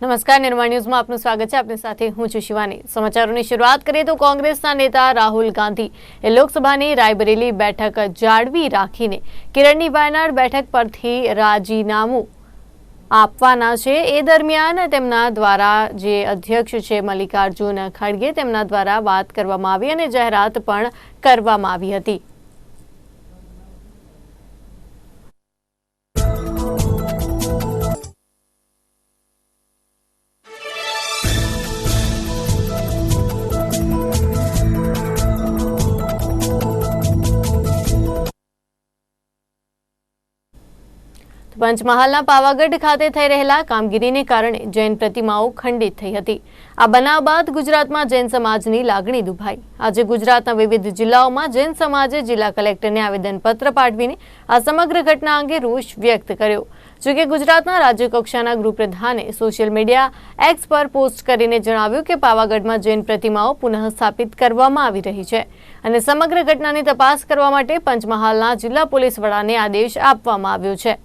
નમસ્કાર નિર્માણ ન્યૂઝમાં આપનું સ્વાગત છે. આપની સાથે હું છું શિવાની. સમાચારોની શરૂઆત કરીએ તો કોંગ્રેસના નેતા રાહુલ ગાંધી એ લોકસભાની રાયબરેલી બેઠક જાળવી રાખીને કિરણની વાયનાડ બેઠક પરથી રાજીનામું આપવાના છે. એ દરમિયાન તેમના દ્વારા જે અધ્યક્ષ છે મલ્લિકાર્જુન ખડગે તેમના દ્વારા વાત કરવામાં આવી અને જાહેરાત પણ કરવામાં આવી હતી. પંચમહાલના પાવાગઢ ખાતે થઈ રહેલા કામગીરીને કારણે જૈન પ્રતિમાઓ ખંડિત થઈ હતી. આ બનાવ બાદ ગુજરાતમાં જૈન સમાજની લાગણી દુભાઈ. આજે ગુજરાતના વિવિધ જિલ્લાઓમાં જૈન સમાજે જિલ્લા કલેક્ટરને આવેદનપત્ર પાઠવીને આ સમગ્ર ઘટના અંગે રોષ વ્યક્ત કર્યો. જોકે ગુજરાતના રાજ્યકક્ષાના ગૃહપ્રધાને સોશિયલ મીડિયા એક્સ પર પોસ્ટ કરીને જણાવ્યું કે પાવાગઢમાં જૈન પ્રતિમાઓ પુનઃ સ્થાપિત કરવામાં આવી રહી છે અને સમગ્ર ઘટનાની તપાસ કરવા માટે પંચમહાલના જિલ્લા પોલીસ વડાને આદેશ આપવામાં આવ્યો છે.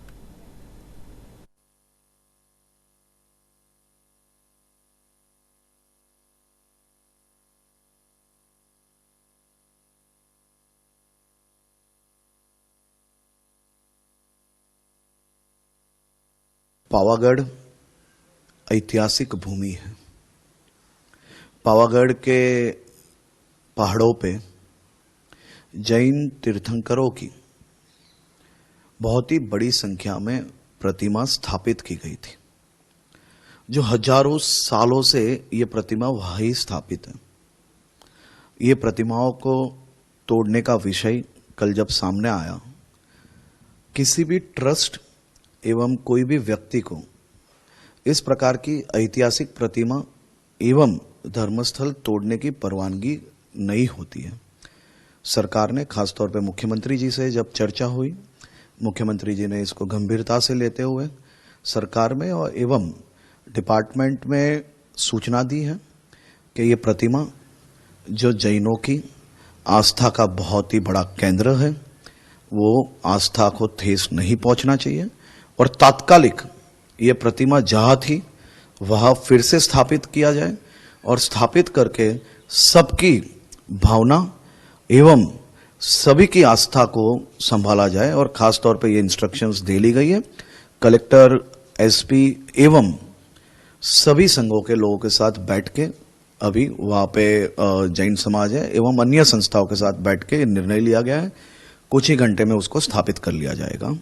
पावागढ़ ऐतिहासिक भूमि है। पावागढ़ के पहाड़ों पे जैन तीर्थंकरों की बहुत ही बड़ी संख्या में प्रतिमा स्थापित की गई थी, जो हज़ारों सालों से ये प्रतिमा वहीं स्थापित है। ये प्रतिमाओं को तोड़ने का विषय कल जब सामने आया, किसी भी ट्रस्ट एवं कोई भी व्यक्ति को इस प्रकार की ऐतिहासिक प्रतिमा एवं धर्मस्थल तोड़ने की परवानगी नहीं होती है। सरकार ने खासतौर पर मुख्यमंत्री जी से जब चर्चा हुई, मुख्यमंत्री जी ने इसको गंभीरता से लेते हुए सरकार में और एवं डिपार्टमेंट में सूचना दी है कि ये प्रतिमा जो जैनों की आस्था का बहुत ही बड़ा केंद्र है, वो आस्था को ठेस नहीं पहुँचना चाहिए। और तात्कालिक ये प्रतिमा जहाँ थी, वहाँ फिर से स्थापित किया जाए और स्थापित करके सबकी भावना एवं सभी की आस्था को संभाला जाए और खास तौर पे ये इंस्ट्रक्शंस दे ली गई है। कलेक्टर एसपी एवं सभी संघों के लोगों के साथ बैठ के अभी वहाँ पे जैन समाज है एवं अन्य संस्थाओं के साथ बैठ के निर्णय लिया गया है। कुछ ही घंटे में उसको स्थापित कर लिया जाएगा।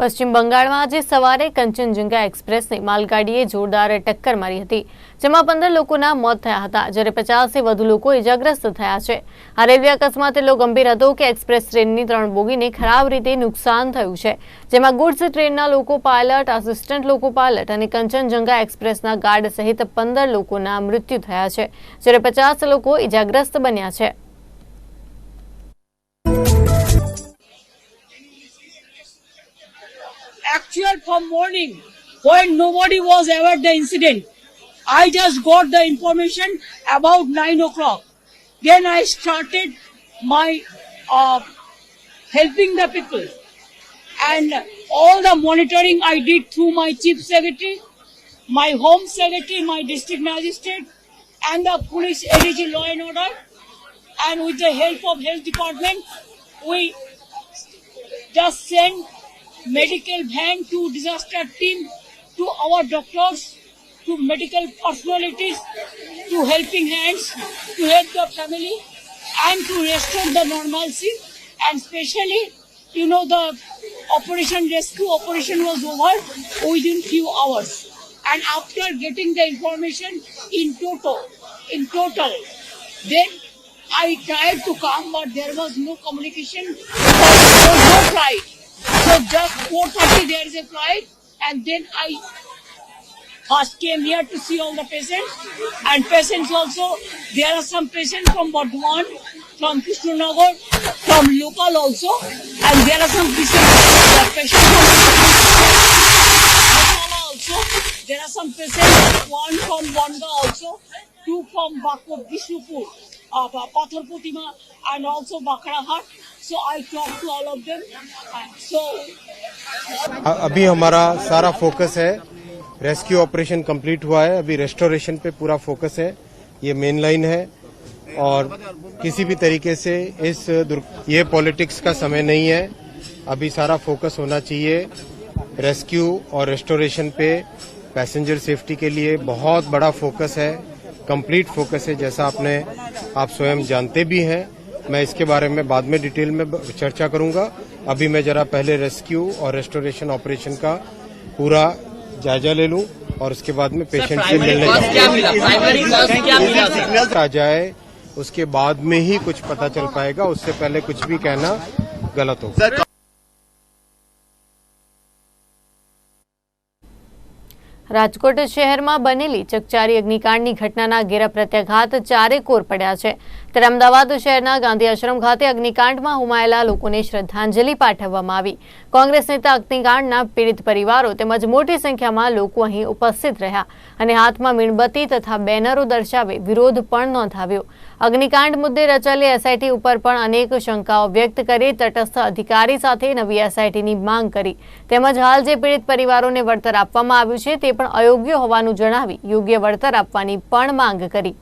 પશ્ચિમ બંગાળમાં આજે સવારે કંચનજંગા એક્સપ્રેસને માલગાડીએ જોરદાર ટક્કર મારી હતી, જેમાં પંદર લોકોના મોત થયા હતા, જ્યારે પચાસથી વધુ લોકો ઇજાગ્રસ્ત થયા છે. આ રેલવે અકસ્માત એટલો ગંભીર હતો કે એક્સપ્રેસ ટ્રેનની ત્રણ બોગીને ખરાબ રીતે નુકસાન થયું છે, જેમાં ગુડ્સ ટ્રેનના લોકો પાયલટ, આસિસ્ટન્ટ લોકો પાયલટ અને કંચનજંગા એક્સપ્રેસના ગાર્ડ સહિત પંદર લોકોના મૃત્યુ થયા છે, જ્યારે પચાસ લોકો ઇજાગ્રસ્ત બન્યા છે. From morning when nobody was aware the incident. I just got the information about nine o'clock. Then I started my uh, helping the people and all the monitoring I did through my chief secretary, my home secretary, my district magistrate, and the police ADG law and order, and with the help of health department, we just sent medical van to disaster team, to our doctors, to medical personalities, to helping hands, to help the family, and to restore the normalcy. And especially, you know, the operation rescue operation was over within few hours. And after getting the information in total, in total, then I tried to come, but there was no communication. There was no flight. So just 4.30 there is a flight and then I first came here to see all the patients and patients also, there are some patients from Bardhaman, from Krishnanagar, from local also and there are some patients, patients from also, there are some patients, one from Bonga also, two from Bako, Bishnupur, uh, Pathar Putima and also Bakrahat. So I talked to all of them. So अभी हमारा सारा focus है। Rescue operation complete हुआ है। अभी restoration पे पूरा focus है। ये मेन लाइन है। और किसी भी तरीके से इस ये पॉलिटिक्स का समय नहीं है। अभी सारा फोकस होना चाहिए। रेस्क्यू और रेस्टोरेशन पे पैसेंजर सेफ्टी के लिए बहुत बड़ा फोकस है। कंप्लीट फोकस है जैसा आपने आप स्वयं जानते भी हैं। मैं इसके बारे में बाद में डिटेल में चर्चा करूँगा। अभी मैं जरा पहले रेस्क्यू और रेस्टोरेशन ऑपरेशन का पूरा जायजा ले लूँ और उसके बाद में पेशेंट से मिलने जाऊँगा। आ जाए उसके बाद में ही कुछ पता चल पाएगा। उससे पहले कुछ भी कहना गलत होगा। રાજકોટ શહેરમાં બનેલી ચકચારી અગ્નિકાંડની ઘટનાના ઘેરા પ્રત્યાઘાત ચારે કોર પડ્યા છે. ત્યારે અમદાવાદ શહેરના ગાંધી આશ્રમ ખાતે અગ્નિકાંડમાં હુમાયેલા લોકોને શ્રદ્ધાંજલિ પાઠવવામાં આવી. કોંગ્રેસ નેતા અગ્નિકાંડના પીડિત પરિવારો તેમજ મોટી સંખ્યામાં લોકો અહીં ઉપસ્થિત રહ્યા અને હાથમાં મીણબત્તી તથા બેનરો દર્શાવે વિરોધ પણ નોંધાવ્યો. અગ્નિકાંડ મુદ્દે રચાયેલી એસઆઈટી ઉપર પણ અનેક શંકાઓ વ્યક્ત કરી, તટસ્થ અધિકારી સાથે નવી એસઆઈટીની માંગ કરી. તેમજ હાલ જે પીડિત પરિવારોને વળતર આપવામાં આવ્યું છે, તે પણ અયોગ્ય હોવાનું જણાવી યોગ્ય વળતર આપવાની પણ માંગ કરી.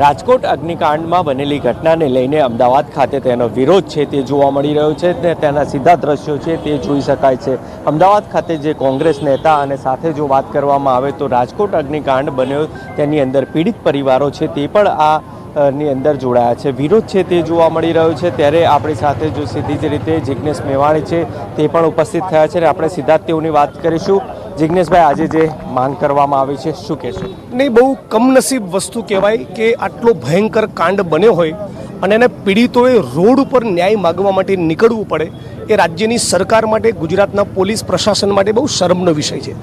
રાજકોટ અગ્નિકાંડમાં બનેલી ઘટનાને લઈને અમદાવાદ ખાતે તેનો વિરોધ છે તે જોવા મળી રહ્યો છે ને તેના સીધા દ્રશ્યો છે તે જોઈ શકાય છે. અમદાવાદ ખાતે જે કોંગ્રેસ નેતા અને સાથે જો વાત કરવામાં આવે તો રાજકોટ અગ્નિકાંડ બન્યો તેની અંદર પીડિત પરિવારો છે તે પણ આ ની અંદર જોડાયા છે. વિરોધ છે તે જોવા મળી રહ્યો છે ત્યારે આપણી સાથે જો સીધી જ રીતે જિજ્ઞેશ મેવાણી છે તે પણ ઉપસ્થિત થયા છે અને આપણે સીધા જ તેઓની વાત કરીશું. જિજ્ઞેશભાઈ આજે જે માંગ કરવામાં આવી છે, શું કહેશો? નહીં, બહુ કમનસીબ વસ્તુ કહેવાય કે આટલો ભયંકર કાંડ બન્યો હોય અને એને પીડિતોએ રોડ ઉપર ન્યાય માગવા માટે નીકળવું પડે એ રાજ્યની સરકાર માટે, ગુજરાતના પોલીસ પ્રશાસન માટે બહુ શરમનો વિષય છે.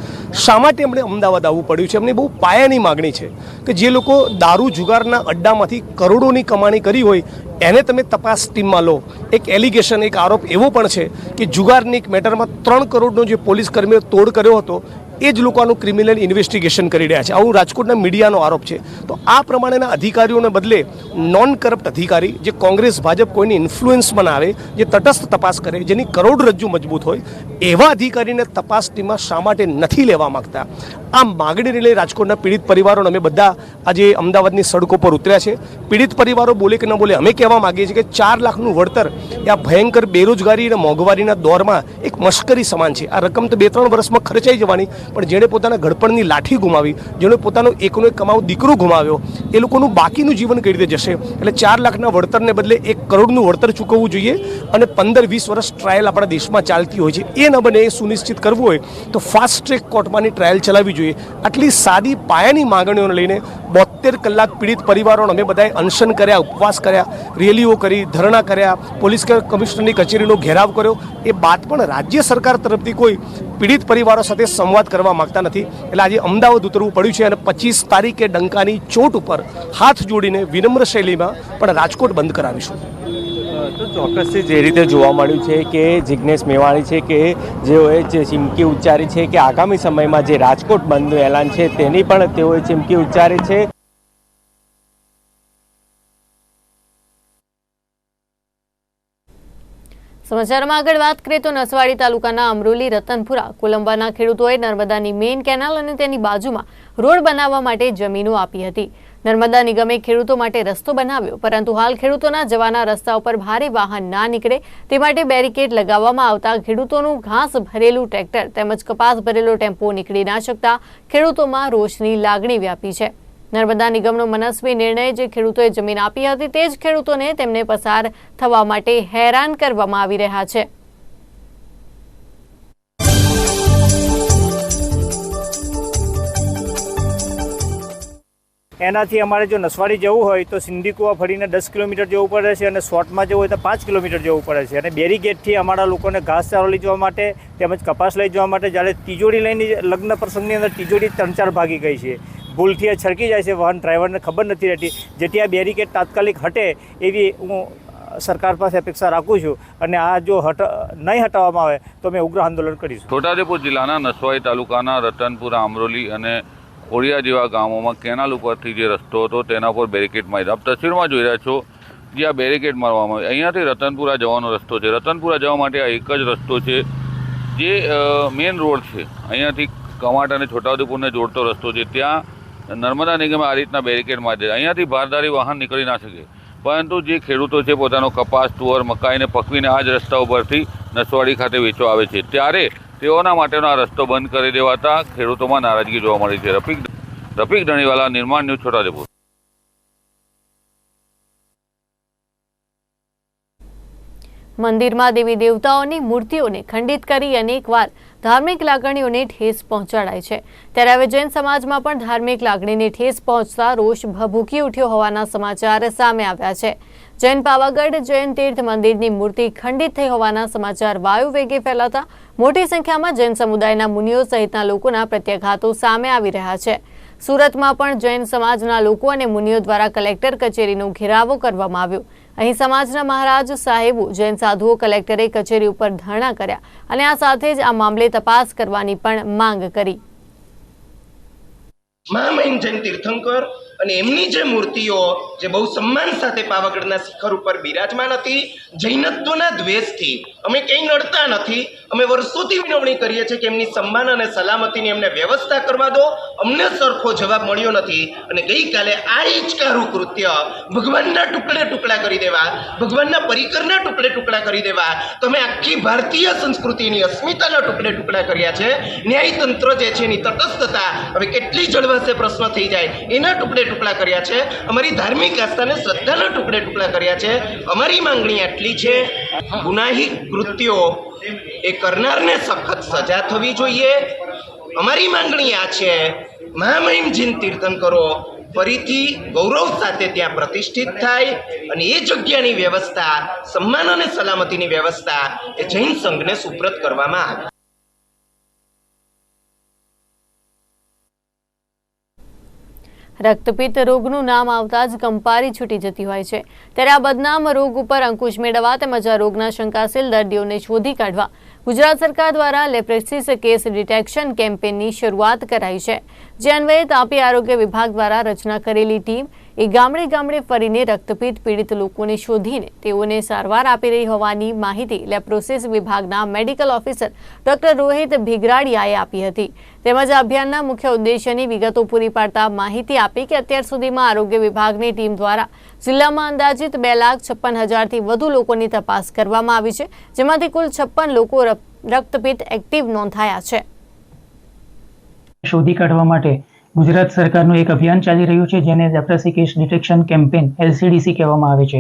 શા માટે એમણે અમદાવાદ આવવું પડ્યું છે? એમની બહુ પાયાની માગણી છે કે જે લોકો દારૂ જુગારના અડ્ડામાંથી કરોડોની કમાણી કરી હોય, એને તમે તપાસ ટીમમાં લો. એક એલિગેશન, એક આરોપ એવો પણ છે કે જુગારની એક મેટરમાં ત્રણ કરોડનો જે પોલીસ કર્મીએ તોડ કર્યો હતો એ જ લોકોનું ક્રિમિનલ ઇન્વેસ્ટિગેશન કરી રહ્યા છે. આવું રાજકોટના મીડિયાનો આરોપ છે. તો આ પ્રમાણેના અધિકારીઓને બદલે નોન કરપ્ટ અધિકારી, જે કોંગ્રેસ, ભાજપ કોઈની ઇન્ફ્લુઅન્સમાં આવે જે તટસ્થ તપાસ કરે, જેની કરોડરજ્જુ મજબૂત હોય, એવા અધિકારીને તપાસ ટીમમાં શા માટે નથી લેવા માંગતા? આ માગણીને લઈ રાજકોટના પીડિત પરિવારોને અમે બધા આજે અમદાવાદની સડકો પર ઉતર્યા છે. પીડિત પરિવારો બોલે કે ન બોલે, અમે કહેવા માંગીએ છીએ કે ચાર લાખનું વળતર એ આ ભયંકર બેરોજગારી અને મોંઘવારીના દોરમાં એક મશ્કરી સમાન છે. આ રકમ તો બે ત્રણ વર્ષમાં ખર્ચાઈ જવાની પણ જેણે પોતાના ઘડપણની લાઠી ગુમાવી, જેણે પોતાનો એકનો એક કમાવો દીકરો ગુમાવ્યો, એ લોકોનું બાકીનું જીવન કઈ રીતે જશે? એટલે ચાર લાખના વળતરને બદલે એક કરોડનું વળતર ચૂકવવું જોઈએ અને પંદર વીસ વર્ષ ટ્રાયલ આપણા દેશમાં ચાલતી હોય છે. એ ન બને, એ સુનિશ્ચિત કરવું હોય, તો ફાસ્ટ ટ્રેક કોર્ટમાંની ટ્રાયલ ચલાવવી જોઈએ. આટલી સાદી પાયાની માગણીઓને લઈને બોતેર કલાક પીડિત પરિવારોને અમે બધાએ અનશન કર્યા, ઉપવાસ કર્યા, રેલીઓ કરી, ધરણા કર્યા, પોલીસ કમિશનરની કચેરીનો ઘેરાવ કર્યો. એ બાદ પણ રાજ્ય સરકાર તરફથી કોઈ પીડિત પરિવારો સાથે સંવાદ કરવા માંગતા નથી. એટલે આજે અમદાવાદ ઉતરવું પડ્યું છે અને પચીસ તારીખે ડંકાની ચોટ ઉપર હાથ જોડીને વિનમ્ર શૈલીમાં પણ રાજકોટ બંધ કરાવીશું. તો ચોક્કસથી જે રીતે જોવા મળ્યું છે કે જિજ્ઞેશ મેવાણી છે કે જેઓએ જે ચીમકી ઉચ્ચારી છે કે આગામી સમયમાં જે રાજકોટ બંધનું એલાન છે તેની પણ તેઓએ ચીમકી ઉચ્ચારી છે. સમાચારમાં આગળ વાત કરીએ તો નસવાડી તાલુકાના અમરોલી, રતનપુરા, કોલંબાના ખેડૂતોએ નર્મદાની મેઇન કેનાલ અને તેની બાજુમાં રોડ બનાવવા માટે જમીનો આપી હતી. નર્મદા નિગમે ખેડૂતો માટે રસ્તો બનાવ્યો, પરંતુ હાલ ખેડૂતોના જવાના રસ્તા ઉપર ભારે વાહન ના નીકળે, તે માટે બેરિકેડ લગાવવામાં આવતા ખેડૂતોનું ઘાસ ભરેલું ટ્રેક્ટર તેમજ કપાસ ભરેલો ટેમ્પો નીકળી ના શકતા ખેડૂતોમાં રોષની લાગણી વ્યાપી છે. નર્મદા નિગમનો મનસ્વી નિર્ણય જે ખેડૂતોએ જમીન આપી હતી તે જ ખેડૂતોને તેમને પસાર થવા માટે હેરાન કરવામાં આવી રહ્યા છે. એનાથી અમારે જો નસવાડી જવું હોય તો સિંધીકુવા ફરીને દસ કિલોમીટર જવું પડે છે અને શોર્ટમાં જવું હોય તો પાંચ કિલોમીટર જવું પડે છે. અને બેરીગેટથી અમારા લોકોને ઘાસચારો લઈ જવા માટે તેમજ કપાસ લઈ જવા માટે જ્યારે તિજોરી લઈને લગ્ન પ્રસંગની અંદર તિજોરી ત્રણ ચાર ભાગી ગઈ છે. ભૂલથી આ છડકી જાય છે. વાહન ડ્રાઈવરને ખબર નથી રહેતી. જેથી આ બેરિકેડ તાત્કાલિક હટે એવી હું સરકાર પાસે અપેક્ષા રાખું છું. અને આ જો હટ, નહીં હટાવવામાં આવે તો અમે ઉગ્ર આંદોલન કરીશું. છોટાઉદેપુર જિલ્લાના નસવાઈ તાલુકાના રતનપુરા, આમરોલી અને ઓળિયા જેવા ગામોમાં કેનાલ ઉપરથી જે રસ્તો હતો તેના પર બેરિકેડ મારી. આપ તસવીરમાં જોઈ રહ્યા છો જે આ બેરિકેડ મારવામાં આવે અહીંયાથી રતનપુરા જવાનો રસ્તો છે. રતનપુરા જવા માટે આ એક જ રસ્તો છે. જે મેઇન રોડ છે. અહીંયાથી કમાટ અને છોટાઉદેપુરને જોડતો રસ્તો છે. ત્યાં નર્મદા નિગમે આ રીતના બેરિકેડ મારી દીધા. અહીંયાથી ભારદારી વાહન નીકળી ના શકે. પરંતુ જે ખેડૂતો છે, પોતાનો કપાસ, તુવર મકાઈને પકવીને આ જ રસ્તા ઉપરથી નસવાડી ખાતે વેચવા આવે છે. ત્યારે તેઓના માટેનો આ રસ્તો બંધ કરી દેવાતા ખેડૂતોમાં નારાજગી જોવા મળી છે. રફીક રફીક ધણીવાલા, નિર્માણ ન્યૂઝ, છોટાઉદેપુર. મંદિરમાં દેવી દેવતાઓની મૂર્તિઓને ખંડિત કરી અનેકવાર ધાર્મિક લાગણીઓને ઠેસ પહોંચાડાય છે. ત્યારે હવે જૈન સમાજમાં પણ ધાર્મિક લાગણીને ઠેસ પહોંચતા રોષ ભભૂકી ઉઠ્યો હોવાના સમાચાર સામે આવ્યા છે. જૈન પાવાગઢ જૈન તીર્થ મંદિરની મૂર્તિ ખંડિત થઈ હોવાના સમાચાર વાયુ વેગે ફેલાતા મોટી સંખ્યામાં જૈન સમુદાયના મુનિઓ સહિતના લોકોના પ્રત્યાઘાતો સામે આવી રહ્યા છે. સુરતમાં પણ જૈન સમાજના લોકો અને મુનિઓ દ્વારા કલેક્ટર કચેરીનો ઘેરાવો કરવામાં આવ્યો. અહીં સમાજના મહારાજ સાહેબો જૈન સાધુઓ કલેક્ટરે કચેરી ઉપર ધરણા કર્યા અને આ સાથે જ આ મામલે તપાસ કરવાની પણ માંગ કરી. મહામહિમ જૈન તીર્થંકર અને એમની જે મૂર્તિઓ જે બહુ સન્માન સાથે પાવાગઢના શિખર ઉપર બિરાજમાન હતી, જૈનત્વના દ્વેષથી, અમે ક્યાંય નડતા નથી, અમે વર્ષોથી વિનવણી કરીએ છીએ કે એમની સન્માન અને સલામતીની એમને વ્યવસ્થા કરવા દો, અમને સરખો જવાબ મળ્યો નથી અને ગઈકાલે આ હિચકારું કૃત્ય ભગવાનના ટુકડે ટુકડા કરી દેવા, ભગવાનના પરિકરના ટુકડે ટુકડા કરી દેવા, તમે આખી ભારતીય સંસ્કૃતિની અસ્મિતાના ટુકડે ટુકડા કર્યા છે, ન્યાયતંત્ર જે છે એની તટસ્થતા, હવે કેટલી જળવાશે પ્રશ્ન થઈ જાય, એના ટુકડે ટુકડા કર્યા છે. અમારી ધાર્મિક આસ્થાને શ્રદ્ધાના ટુકડે ટુકડા કર્યા છે. અમારી માંગણી આટલી છે. ગુનાહિક કૃત્યો એ કરનારને સખત સજા થવી જોઈએ. અમારી માંગણી આ છે. મહામહિમ જીન તીર્થંકરો ફરીથી ગૌરવ સાથે ત્યાં પ્રતિષ્ઠિત થાય અને એ જગ્યાની વ્યવસ્થા, સન્માન અને સલામતીની વ્યવસ્થા એ જૈન સંઘને સુપ્રત કરવામાં આવે. રક્તપિત્ત રોગનું નામ આવતા જ કંપારી છૂટી જતી હોય છે. ત્યારે આ બદનામ રોગ ઉપર અંકુશ મેળવવા તેમજ આ રોગના શંકાશીલ દર્દીઓને શોધી કાઢવા ગુજરાત સરકાર દ્વારા લેપ્રેસિસ કેસ ડિટેક્શન કેમ્પેનની શરૂઆત કરાઈ છે. જે અન્વયે તાપી આરોગ્ય વિભાગ દ્વારા રચના કરેલી ટીમ એ ગામડે ગામડે ફરીને રક્તપિત્ત પીડિત લોકોને શોધીને તેઓને સારવાર આપી રહી હોવાની માહિતી લેપ્રોસિસ વિભાગના મેડિકલ ઓફિસર ડોક્ટર રોહિત ભીગરાડિયાએ આપી હતી. તેમજ અભિયાનના મુખ્ય ઉદ્દેશ્યની વિગતો પૂરી પાડતા માહિતી આપી કે અત્યાર સુધીમાં આરોગ્ય વિભાગની ટીમ દ્વારા જિલ્લામાં અંદાજિત બે લાખ છપ્પન હજારથી વધુ લોકોની તપાસ કરવામાં આવી છે, જેમાંથી કુલ છપ્પન લોકો રક્તપીઠ એક્ટિવ નોંધાયા છે. શોધી કાઢવા માટે ગુજરાત સરકારનું એક અભિયાન ચાલી રહ્યું છે, જેને leprosy case detection campaign LCDC કહેવામાં આવે છે.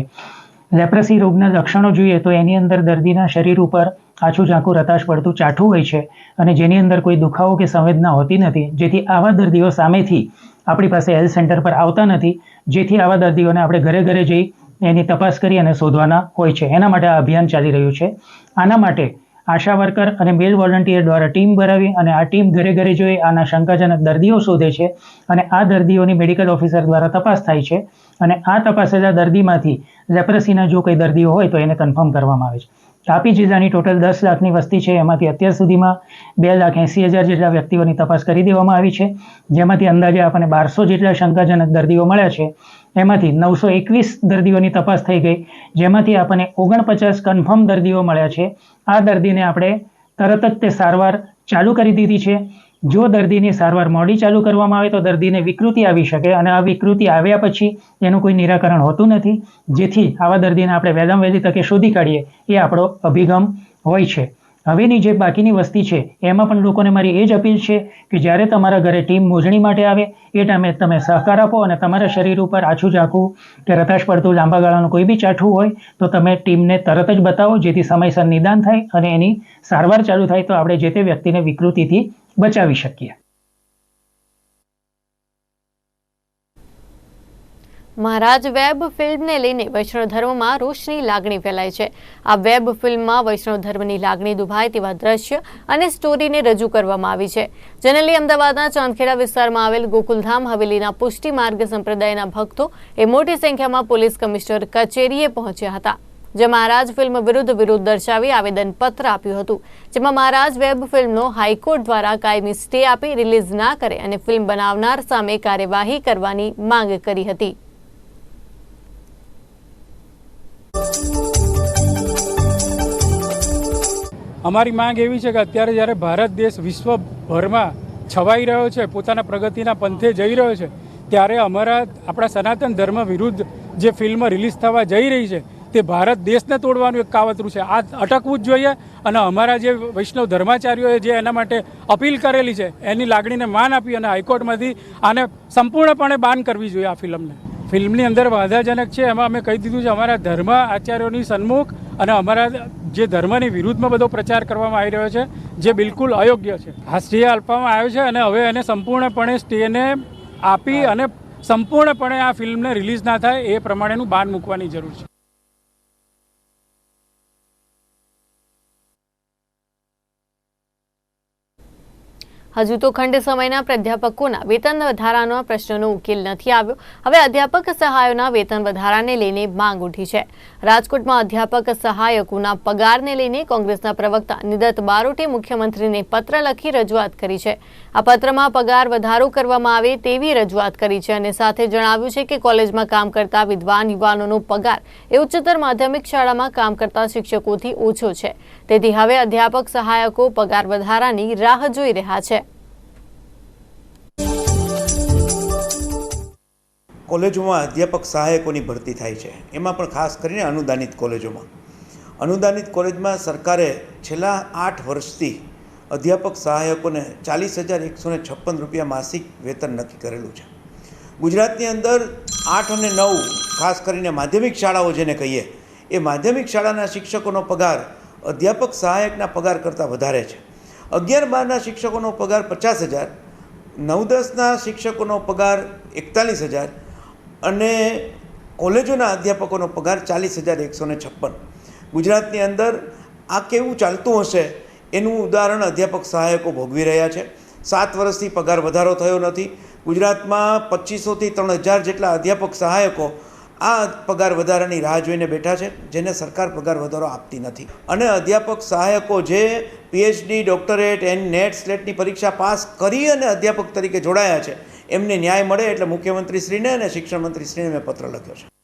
લેપ્રસી રોગના લક્ષણો જોઈએ તો એની અંદર દર્દીના શરીર ઉપર આછું ઝાંખું રતાશ પડતું ચાઠું હોય છે અને જેની અંદર કોઈ દુખાવો કે સંવેદના હોતી નથી. જેથી આવા દર્દીઓ સામેથી આપણી પાસે હેલ્થ સેન્ટર પર આવતા નથી. જેથી આવા દર્દીઓને આપણે ઘરે ઘરે જઈ એની તપાસ કરી અને શોધવાના હોય છે. એના માટે આ અભિયાન ચાલી રહ્યું છે. આના માટે આશા વર્કર અને મેલ વોલન્ટિયર દ્વારા ટીમ બનાવી અને આ ટીમ ઘરે ઘરે જોઈ આના શંકાજનક દર્દીઓ શોધે છે અને આ દર્દીઓની મેડિકલ ઓફિસર દ્વારા તપાસ થાય છે અને આ તપાસેલા દર્દીમાંથી લેપ્રસીના જો કોઈ દર્દીઓ હોય તો એને કન્ફર્મ કરવામાં આવે છે. તાપી જિલ્લાની ટોટલ દસ લાખની વસ્તી છે. એમાંથી અત્યાર સુધીમાં બે લાખ એંસી હજાર જેટલા વ્યક્તિઓની તપાસ કરી દેવામાં આવી છે. જેમાંથી અંદાજે આપણને બારસો જેટલા શંકાજનક દર્દીઓ મળ્યા છે. એમાંથી નવસો એકવીસ દર્દીઓની તપાસ થઈ ગઈ. જેમાંથી આપણને ઓગણપચાસ કન્ફર્મ દર્દીઓ મળ્યા છે. આ દર્દીને આપણે તરત જ તે સારવાર ચાલુ કરી દીધી છે. જો દર્દીની સારવાર મોડી ચાલુ કરવામાં આવે તો દર્દીને વિકૃતિ આવી શકે અને આ વિકૃતિ આવ્યા પછી એનું કોઈ નિરાકરણ હોતું નથી. જેથી આવા દર્દીને આપણે વહેલામાં વહેલી તકે શોધી કાઢીએ. એ આપણો અભિગમ હોય છે. હવેની જે બાકીની વસ્તી છે, એમાં પણ લોકોને મારી એ જ અપીલ છે કે જ્યારે તમારા ઘરે ટીમ મોજણી માટે આવે, એ ટાઈમે તમે સહકાર આપો અને તમારા શરીર ઉપર આછું ઝાંખું કે રતાશ પડતું લાંબા ગાળાનું કોઈ બી ચાઠું હોય, તો તમે ટીમને તરત જ બતાવો, જેથી સમયસર નિદાન થાય અને એની સારવાર ચાલુ થાય, તો આપણે જે તે વ્યક્તિને વિકૃતિથી બચાવી શકીએ. મહારાજ વેબ ફિલ્મને લઈને વૈષ્ણવ ધર્મમાં રોષની લાગણી ફેલાય છે. આ વેબ ફિલ્મમાં વૈષ્ણવ ધર્મની લાગણી દુભાય તેવા દ્રશ્ય અને સ્ટોરીને રજૂ કરવામાં આવી છે. જેને અમદાવાદના ચાંદખેડા વિસ્તારમાં આવેલ ગોકુલધામ હવેલીના પુષ્ટિ માર્ગ સંપ્રદાયના ભક્તો એ મોટી સંખ્યામાં પોલીસ કમિશનર કચેરીએ પહોંચ્યા હતા. જે મહારાજ ફિલ્મ વિરુદ્ધ વિરોધ દર્શાવી આવેદનપત્ર આપ્યું હતું. જેમાં મહારાજ વેબ ફિલ્મનો હાઈકોર્ટ દ્વારા કાયમી સ્ટે આપી રિલીઝ ના કરે અને ફિલ્મ બનાવનાર સામે કાર્યવાહી કરવાની માંગ કરી હતી. અમારી માંગ એવી છે કે અત્યારે જ્યારે ભારત દેશ વિશ્વભરમાં છવાઈ રહ્યો છે, પોતાના પ્રગતિના પંથે જઈ રહ્યો છે, ત્યારે અમારા, આપણા સનાતન ધર્મ વિરુદ્ધ જે ફિલ્મ રિલીઝ થવા જઈ રહી છે, તે ભારત દેશને તોડવાનું એક કાવતરું છે. આ અટકવું જ જોઈએ અને અમારા જે વૈષ્ણવ ધર્માચાર્યોએ જે એના માટે અપીલ કરેલી છે, એની લાગણીને માન આપી અને હાઈકોર્ટમાંથી આને સંપૂર્ણપણે બાન કરવી જોઈએ આ ફિલ્મને. ફિલ્મની અંદર વાંધાજનક છે. એમાં અમે કહી દીધું છે, અમારા ધર્મ આચાર્યોની સન્મુખ અને અમારા જે ધર્મની વિરુદ્ધમાં બધો પ્રચાર કરવામાં આવી રહ્યો છે, જે બિલકુલ અયોગ્ય છે. આ સ્ટે આપવામાં આવ્યો છે અને હવે એને સંપૂર્ણપણે સ્ટેને આપી અને સંપૂર્ણપણે આ ફિલ્મને રિલીઝ ના થાય એ પ્રમાણેનું બાન મૂકવાની જરૂર છે. હજુ તો ખંડ સમયના પ્રાધ્યાપકોના વેતન વધારાના પ્રશ્નનો ઉકેલ નથી આવ્યો. હવે અધ્યાપક સહાયોના વેતન વધારાને લઈને માંગ ઉઠી છે. રાજકોટમાં અધ્યાપક સહાયકોના પગારને લઈને કોંગ્રેસના પ્રવક્તા નિદત બારોટે મુખ્યમંત્રીને પત્ર લખી રજૂઆત કરી છે. આ પત્રમાં પગાર વધારો કરવામાં આવે તેવી રજૂઆત કરી છે અને સાથે જણાવ્યું છે કે કોલેજમાં કામ કરતા વિદ્વાન યુવાનોનો પગાર એ ઉચ્ચતર માધ્યમિક શાળામાં કામ કરતા શિક્ષકોથી ઓછો છે. તેથી હવે અધ્યાપક સહાયકો પગાર વધારાની રાહ જોઈ રહ્યા છે. કોલેજોમાં અધ્યાપક સહાયકોની ભરતી થાય છે. એમાં પણ ખાસ કરીને અનુદાનિત કોલેજોમાં. અનુદાનિત કોલેજમાં સરકારે છેલ્લા આઠ વર્ષથી અધ્યાપક સહાયકોને ચાલીસ હજાર એકસો ને છપ્પન રૂપિયા માસિક વેતન નક્કી કરેલું છે. ગુજરાતની અંદર આઠ અને નવ, ખાસ કરીને માધ્યમિક શાળાઓ જેને કહીએ, એ માધ્યમિક શાળાના શિક્ષકોનો પગાર અધ્યાપક સહાયકના પગાર કરતાં વધારે છે. અગિયાર બારના શિક્ષકોનો પગાર પચાસ હજાર, નવ દસના શિક્ષકોનો પગાર એકતાલીસ હજાર અને કોલેજોના અધ્યાપકોનો પગાર ચાલીસ હજાર એકસો ને છપ્પન. ગુજરાતની અંદર આ કેવું ચાલતું હશે એનું ઉદાહરણ અધ્યાપક સહાયકો ભોગવી રહ્યા છે. સાત વર્ષથી પગાર વધારો થયો નથી. ગુજરાતમાં પચીસોથી ત્રણ હજાર જેટલા અધ્યાપક સહાયકો આ પગાર વધારાની રાહ જોઈને બેઠા છે, જેને સરકાર પગાર વધારો આપતી નથી. અને અધ્યાપક સહાયકો જે પીએચડી ડોક્ટરેટ એન્ડ નેટ સ્લેટની પરીક્ષા પાસ કરી અને અધ્યાપક તરીકે જોડાયા છે એમને ન્યાય મળે એટલે મુખ્યમંત્રીશ્રીને અને શિક્ષણ મંત્રીશ્રીને મેં પત્ર લખ્યો છે.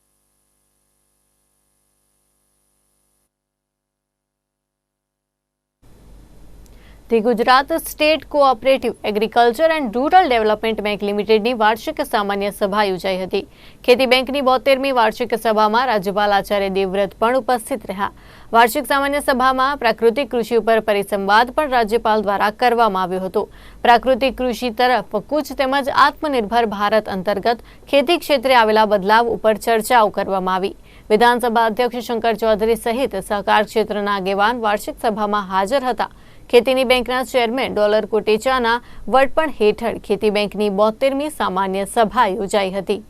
The Gujarat state cooperative agriculture and rural development bank લિમિટેડની વાર્ષિક સામાન્ય સભા યોજાઈ હતી. ખેતી બેંકની બોતેરમી વાર્ષિક સભામાં રાજ્યપાલ આચાર્ય દેવવ્રત પણ ઉપસ્થિત રહ્યા. વાર્ષિક સામાન્ય સભામાં પ્રાકૃતિક કૃષિ ઉપર પરિસંવાદ પણ રાજ્યપાલ દ્વારા કરવામાં આવ્યો હતો. પ્રાકૃતિક કૃષિ તરફ કૂચ તેમજ આત્મનિર્ભર ભારત અંતર્ગત ખેતી ક્ષેત્રે આવેલા બદલાવ ઉપર ચર્ચાઓ કરવામાં આવી. વિધાનસભા અધ્યક્ષ શંકર ચૌધરી સહિત સહકાર ક્ષેત્રના આગેવાન વાર્ષિક સભામાં હાજર હતા. ખેતીની બેંકના ચેરમેન ડોલર કોટેચાના વડપણ હેઠળ ખેતી બેંકની બોતેરમી સામાન્ય સભા યોજાઈ હતી.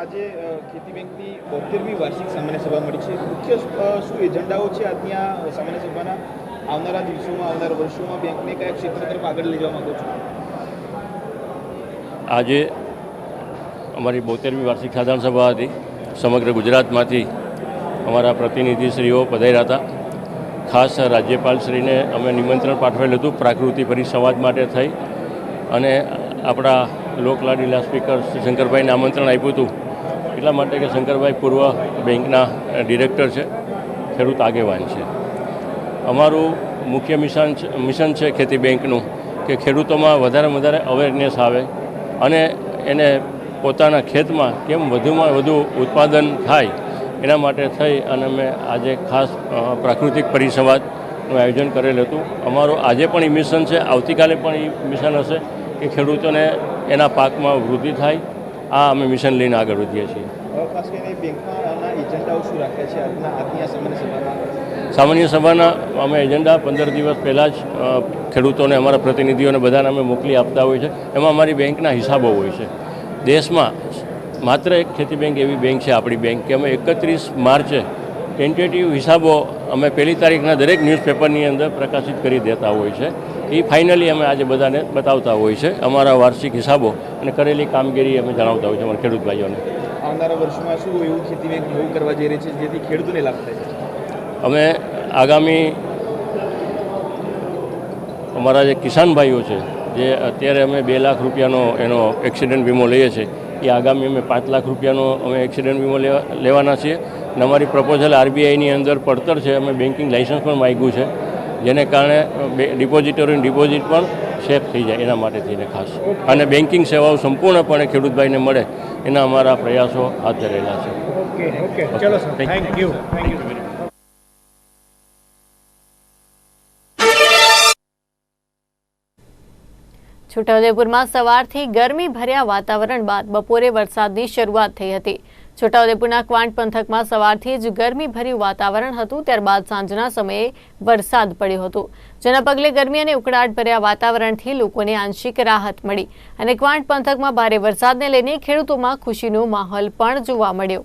આજે ખેતી બેંકની બોતેરમી વાર્ષિક સામાન્ય સભા મળી છે. મુખ્ય શું એજન્ડાઓ છે આજની આ સામાન્ય સભાના? આવનારા દિવસોમાં આવનારા વર્ષોમાં બેંકને કયા ક્ષેત્ર તરફ આગળ લઈ જવા માંગો છો? આજે અમારી બોતેરમી વાર્ષિક સાધારણ સભા હતી. સમગ્ર ગુજરાતમાંથી અમારા પ્રતિનિધિશ્રીઓ પધાર્યા હતા. ખાસ રાજ્યપાલશ્રીને અમે નિમંત્રણ પાઠવેલું હતું પ્રાકૃતિક પરિસંવાદ માટે થઈ અને આપણા લોકલાડીલા સ્પીકર શ્રી શંકરભાઈને આમંત્રણ આપ્યું હતું. એટલા માટે કે શંકરભાઈ પૂર્વ બેંકના ડિરેક્ટર છે, ખેડૂત આગેવાન છે. અમારું મુખ્ય મિશન મિશન છે ખેતી બેંકનું કે ખેડૂતોમાં વધારે વધારે અવેરનેસ આવે અને એને પોતાના ખેતમાં કેમ વધુમાં વધુ ઉત્પાદન થાય એના માટે થઈ અને અમે આજે ખાસ પ્રાકૃતિક પરિસંવાદનું આયોજન કરેલું હતું. અમારું આજે પણ એ મિશન છે આવતીકાલે પણ એ મિશન હશે કે ખેડૂતોને એના પાકમાં વૃદ્ધિ થાય. આ અમે મિશન લઈને આગળ વધીએ છીએ. સામાન્ય સભાના અમે એજન્ડા પંદર દિવસ પહેલાં જ ખેડૂતોને અમારા પ્રતિનિધિઓને બધાને અમે મોકલી આપતા હોય છે. એમાં અમારી બેંકના હિસાબો હોય છે. દેશમાં માત્ર એક ખેતી બેંક એવી બેંક છે આપણી બેંક કે અમે એકત્રીસ માર્ચે ટેન્ટેટિવ હિસાબો અમે પહેલી તારીખના દરેક ન્યૂઝપેપરની અંદર પ્રકાશિત કરી દેતા હોય છે. એ ફાઇનલી અમે આજે બધાને બતાવતા હોય છે. અમારા વાર્ષિક હિસાબો અને કરેલી કામગીરી અમે જણાવતા હોય છે અમારા ખેડૂત ભાઈઓને. આવનારા વર્ષમાં શું એવું ખેતી બેંક નવું કરવા જઈ રહી છે જેથી ખેડૂતોને લાભ થાય અમે આગામી અમારા જે કિસાન ભાઈઓ છે જે અત્યારે અમે બે લાખ રૂપિયાનો એનો એક્સિડન્ટ વીમો લઈએ છીએ એ આગામી અમે પાંચ લાખ રૂપિયાનો અમે એક્સિડન્ટ વીમો લેવા લેવાના છીએ. અને અમારી પ્રપોઝલ આરબીઆઈની અંદર પડતર છે. અમે બેન્કિંગ લાઇસન્સ પણ માગ્યું છે. જેને કારણે ડિપોઝિટરોની ડિપોઝિટ પણ સેફ થઈ જાય એના માટે થઈને ખાસ. અને બેન્કિંગ સેવાઓ સંપૂર્ણપણે ખેડૂતભાઈને મળે એના અમારા પ્રયાસો હાથ ધરેલા છે. ઓકે ઓકે ચલો sir thank you thank you છોટાઉદેપુરમાં સવારથી ગરમી ભર્યા વાતાવરણ બાદ બપોરે વરસાદની શરૂઆત થઈ હતી. છોટાઉદેપુરના ક્વાંટ પંથકમાં સવારથી જ ગરમી ભર્યું વાતાવરણ હતું, ત્યારબાદ સાંજના સમયે વરસાદ પડ્યો હતો. જેના પગલે ગરમી અને ઉકળાટ ભર્યા વાતાવરણથી લોકોને આંશિક રાહત મળી અને ક્વાંટ પંથકમાં ભારે વરસાદને લઈને ખેડૂતોમાં ખુશીનો માહોલ પણ જોવા મળ્યો.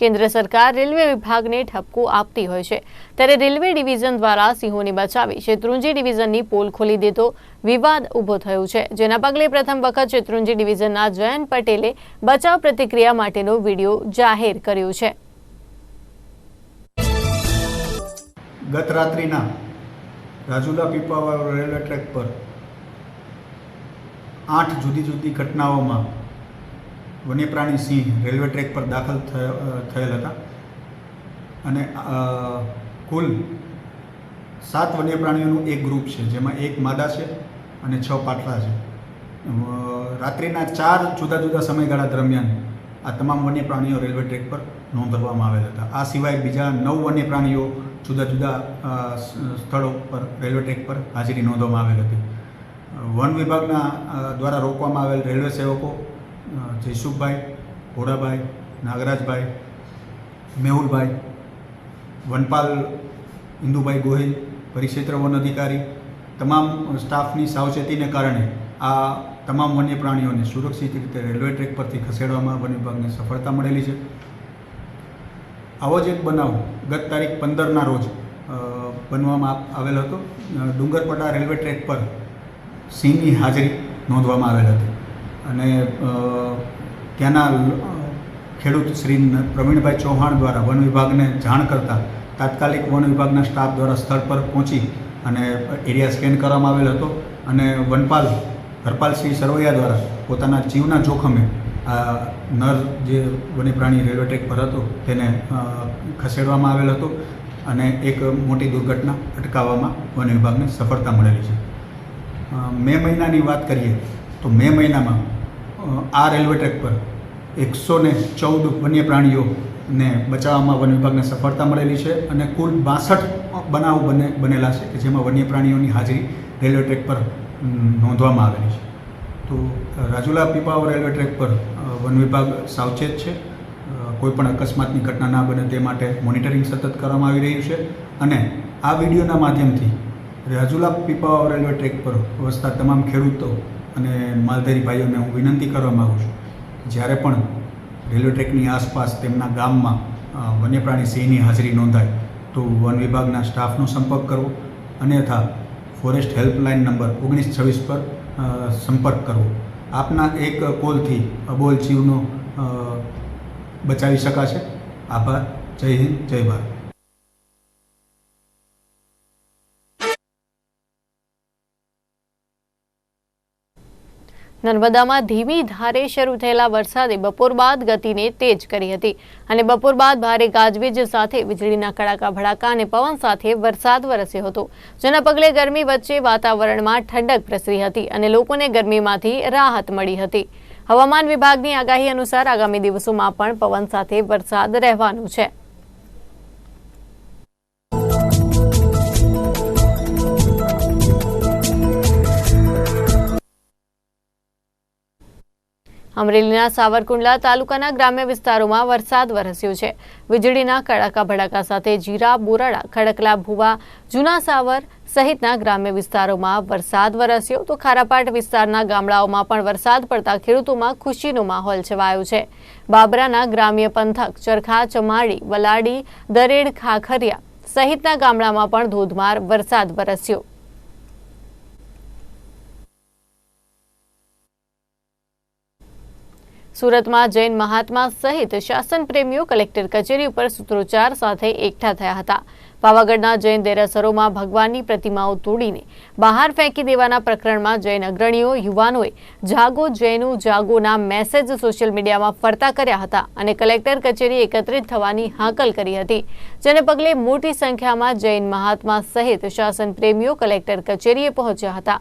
કેન્દ્ર સરકાર રેલવે વિભાગને ઠપકો આપતી હોય છે. ત્યારે રેલવે ડિવિઝન દ્વારા સિંહોને બચાવી શેત્રુંજી ડિવિઝનની પોલ ખોલી દેતો વિવાદ ઊભો થયો છે. જેના પગલે પ્રથમ વખત શેત્રુંજી ડિવિઝનના જયંત પટેલે બચાવ પ્રતિક્રિયા માટેનો વીડિયો જાહેર કર્યો છે. ગત રાત્રિના રાજુલા પીપાવાળા રેલવે ટ્રેક પર આઠ જુદી જુદી ઘટનાઓમાં વન્યપ્રાણી સિંહ રેલવે ટ્રેક પર દાખલ થયેલ હતા. અને કુલ સાત વન્યપ્રાણીઓનું એક ગ્રુપ છે, જેમાં એક માદા છે અને છ પાટલા છે. રાત્રિના ચાર જુદા જુદા સમયગાળા દરમિયાન આ તમામ વન્યપ્રાણીઓ રેલવે ટ્રેક પર નોંધવામાં આવેલ હતા. આ સિવાય બીજા નવ વન્યપ્રાણીઓ જુદા જુદા સ્થળો પર, રેલવે ટ્રેક પર હાજરી નોંધવામાં આવેલ હતી. વન વિભાગના દ્વારા રોકવામાં આવેલ રેલવે સેવકો જયસુખભાઈ, ભોળાભાઈ, નાગરાજભાઈ, મેહુલભાઈ, વનપાલ, ઇન્દુભાઈ ગોહિલ પરિક્ષેત્ર વન અધિકારી, તમામ સ્ટાફની સાવચેતીને કારણે આ તમામ વન્ય પ્રાણીઓને સુરક્ષિત રીતે રેલવે ટ્રેક પરથી ખસેડવામાં વન વિભાગને સફળતા મળેલી છે. આવો જ એક બનાવ ગત તારીખ પંદરના રોજ બનવામાં આવેલ હતો. ડુંગરપટા રેલવે ટ્રેક પર સિંહની હાજરી નોંધવામાં આવેલ હતી. અને ત્યાંના ખેડૂત શ્રી પ્રવીણભાઈ ચૌહાણ દ્વારા વન વિભાગને જાણ કરતાં તાત્કાલિક વન વિભાગના સ્ટાફ દ્વારા સ્થળ પર પહોંચી અને એરિયા સ્કેન કરવામાં આવેલ હતો અને વનપાલ હરપાલસિંહ સરવૈયા દ્વારા પોતાના જીવના જોખમે આ નર જે વન્ય પ્રાણી રેલવે ટ્રેક પર હતો તેને ખસેડવામાં આવેલ હતો અને એક મોટી દુર્ઘટના અટકાવવામાં વન વિભાગને સફળતા મળેલી છે. મે મહિનાની વાત કરીએ તો મે મહિનામાં આ રેલવે ટ્રેક પર એકસો ને ચૌદ વન્ય પ્રાણીઓને બચાવવામાં વન વિભાગને સફળતા મળેલી છે અને કુલ બાસઠ બનાવ બને, બનેલા છે કે જેમાં વન્ય પ્રાણીઓની હાજરી રેલવે ટ્રેક પર નોંધવામાં આવેલી છે. તો રાજુલા પીપાવ રેલવે ટ્રેક પર વન વિભાગ સાવચેત છે. કોઈપણ અકસ્માતની ઘટના ના બને તે માટે મોનિટરિંગ સતત કરવામાં આવી રહ્યું છે અને આ વિડીયોના માધ્યમથી રાજુલા પીપાવાવ રેલવે ટ્રેક પર વસતા તમામ ખેડૂતો અને માલધારી ભાઈઓને હું વિનંતી કરવા માગું છું, જ્યારે પણ રેલવે ટ્રેકની આસપાસ તેમના ગામમાં વન્યપ્રાણી સિંહની હાજરી નોંધાય, તો વન વિભાગના સ્ટાફનો સંપર્ક કરવો અન્યથા ફોરેસ્ટ હેલ્પલાઇન નંબર ઓગણીસ છવ્વીસ પર સંપર્ક કરવો. આપના એક કોલથી અબોલ જીવનો બચાવી શકાશે? આભાર. જય હિન્દ, જય ભારત. નર્મદામાં ધીમી ધારે શરૂ થયેલા વરસાદે બપોર બાદ ગતિને તેજ કરી હતી અને બપોર બાદ ભારે ગાજવીજ સાથે વીજળીના કડાકા, ભડાકા અને પવન સાથે વરસાદ વરસ્યો હતો, જેના પગલે ગરમી વચ્ચે વાતાવરણમાં ઠંડક પ્રસરી હતી અને લોકોને ગરમીમાંથી રાહત મળી હતી. હવામાન વિભાગની આગાહી અનુસાર આગામી દિવસોમાં પણ પવન સાથે વરસાદ રહેવાનું છે. અમરેલીના સાવરકુંડલા તાલુકાના ગ્રામ્ય વિસ્તારોમાં વરસાદ વરસ્યો છે. વીજળીના કડાકા ભડાકા સાથે જીરા, બોરાડા, ખડકલા, ભુવા, જૂના સાવર સહિતના ગ્રામ્ય વિસ્તારોમાં વરસાદ વરસ્યો તો ખારાપાટ વિસ્તારના ગામડાઓમાં પણ વરસાદ પડતા ખેડૂતોમાં ખુશીનો માહોલ છવાયો છે. બાબરાના ગ્રામ્ય પંથક ચરખા ચમાડી વલાડી, દરેડ, ખાખરિયા સહિતના ગામડામાં પણ ધોધમાર વરસાદ વરસ્યો. સુરતમાં જૈન મહાત્મા સહિત શાસન પ્રેમીઓ કલેક્ટર કચેરી ઉપર સૂત્રોચ્ચાર સાથે એકઠા થયા હતા. પાવાગઢના જૈન દેરાસરોમાં ભગવાનની પ્રતિમાઓ તોડીને બહાર ફેંકી દેવાના પ્રકરણમાં જૈન અગ્રણીઓ યુવાનોએ જાગો જૈનો જાગોના મેસેજ સોશિયલ મીડિયામાં ફરતા કર્યા હતા અને કલેક્ટર કચેરી એકત્રિત થવાની હાકલ કરી હતી. જેને પગલે મોટી સંખ્યામાં જૈન મહાત્મા સહિત શાસન પ્રેમીઓ કલેક્ટર કચેરીએ પહોંચ્યા હતા.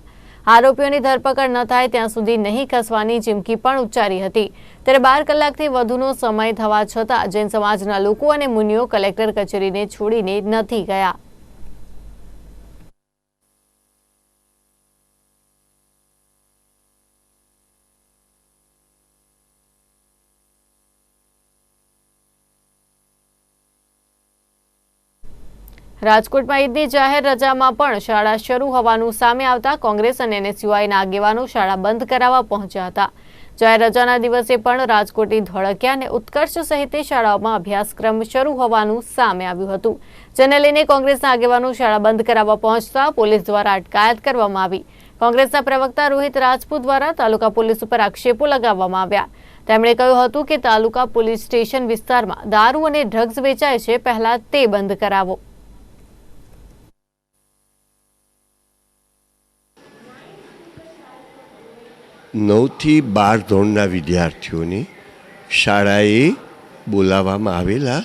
આરોપીઓની ધરપકડ ન થાય ત્યાં સુધી નહીં ખસવાની ચીમકી પણ ઉચ્ચારી હતી. ત્યારે બાર કલાકથી વધુનો સમય થવા છતાં જૈન સમાજના લોકો અને મુનિઓ કલેક્ટર કચેરીને છોડીને નથી ગયા. રાજકોટમાં ઈદની જાહેર રજામાં પણ શાળા શરૂ હોવાનું સામે આવતા કોંગ્રેસ અને એનએસયુઆઈના આગેવાનો શાળા બંધ કરાવવા પહોંચ્યા હતા. જાહેર રજાના દિવસે પણ રાજકોટની ધોળકિયા અને ઉત્કર્ષ સહિતની શાળાઓમાં અભ્યાસક્રમ શરૂ હોવાનું સામે આવ્યું હતું. જેને લઈને કોંગ્રેસના આગેવાનો શાળા બંધ કરાવવા પહોંચતા પોલીસ દ્વારા અટકાયત કરવામાં આવી. કોંગ્રેસના પ્રવક્તા રોહિત રાજપૂત દ્વારા તાલુકા પોલીસ ઉપર આક્ષેપો લગાવવામાં આવ્યા. તેમણે કહ્યું હતું કે તાલુકા પોલીસ સ્ટેશન વિસ્તારમાં દારૂ અને ડ્રગ્સ વેચાય છે, પહેલા તે બંધ કરાવો. નવથી બાર ધોરણના વિદ્યાર્થીઓને શાળાએ બોલાવવામાં આવેલા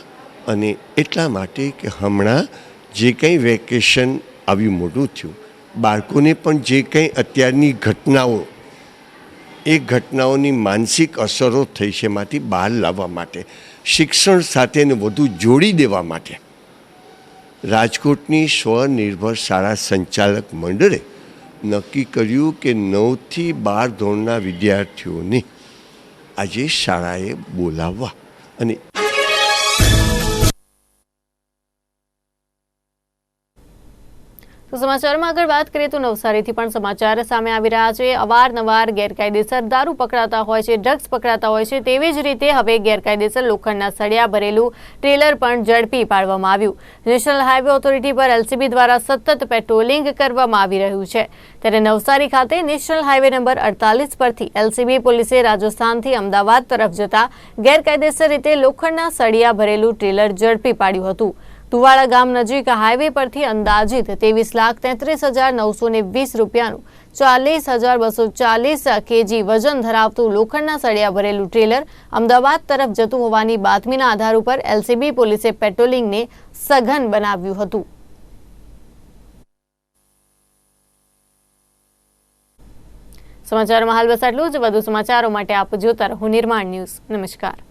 અને એટલા માટે કે હમણાં જે કંઈ વેકેશન આવ્યું મોટું થયું, બાળકોને પણ જે કંઈ અત્યારની ઘટનાઓ, એ ઘટનાઓની માનસિક અસરો થઈ છે એમાંથી બહાર લાવવા માટે, શિક્ષણ સાથેને વધુ જોડી દેવા માટે. રાજકોટની સ્વનિર્ભર શાળા સંચાલક મંડળે નક્કી કર્યું કે નવથી બાર ધોરણના વિદ્યાર્થીઓને આજે શાળાએ બોલાવવા. અને તો સમાચારમાં આગળ વાત કરીએ તો નવસારીથી પણ સમાચાર સામે આવી રહ્યા છે. અવારનવાર ગેરકાયદેસર દારૂ પકડાતા હોય છે, ડ્રગ્સ પકડાતા હોય છે, તેવી જ રીતે હવે ગેરકાયદેસર લોખંડના સળિયા ભરેલું ટ્રેલર પણ ઝડપી પાડવામાં આવ્યું. નેશનલ હાઈવે ઓથોરિટી પર એલસીબી દ્વારા સતત પેટ્રોલિંગ કરવામાં આવી રહ્યું છે. ત્યારે નવસારી ખાતે નેશનલ હાઈવે નંબર અડતાલીસ પરથી એલસીબી પોલીસે રાજસ્થાનથી અમદાવાદ તરફ જતા ગેરકાયદેસર રીતે લોખંડના સળિયા ભરેલું ટ્રેલર ઝડપી પાડ્યું હતું. તુવાડા ગામ નજીક હાઈવે પરથી અંદાજિત ત્રેવીસ લાખ તેત્રીસ હજાર નવસો ને વીસ રૂપિયાનું ચાલીસ હજાર બસો ચાલીસ કેજી વજન ધરાવતું લોખંડના સળિયા ભરેલું ટ્રેલર અમદાવાદ તરફ જતું હોવાની બાતમીના આધાર ઉપર એલસીબી પોલીસે પેટ્રોલિંગને સઘન બનાવ્યું હતું. સમાચારમાં હાલ બસ આટલું જ. વધુ સમાચારો માટે આપ જોતા રહો નિર્માણ ન્યૂઝ. નમસ્કાર.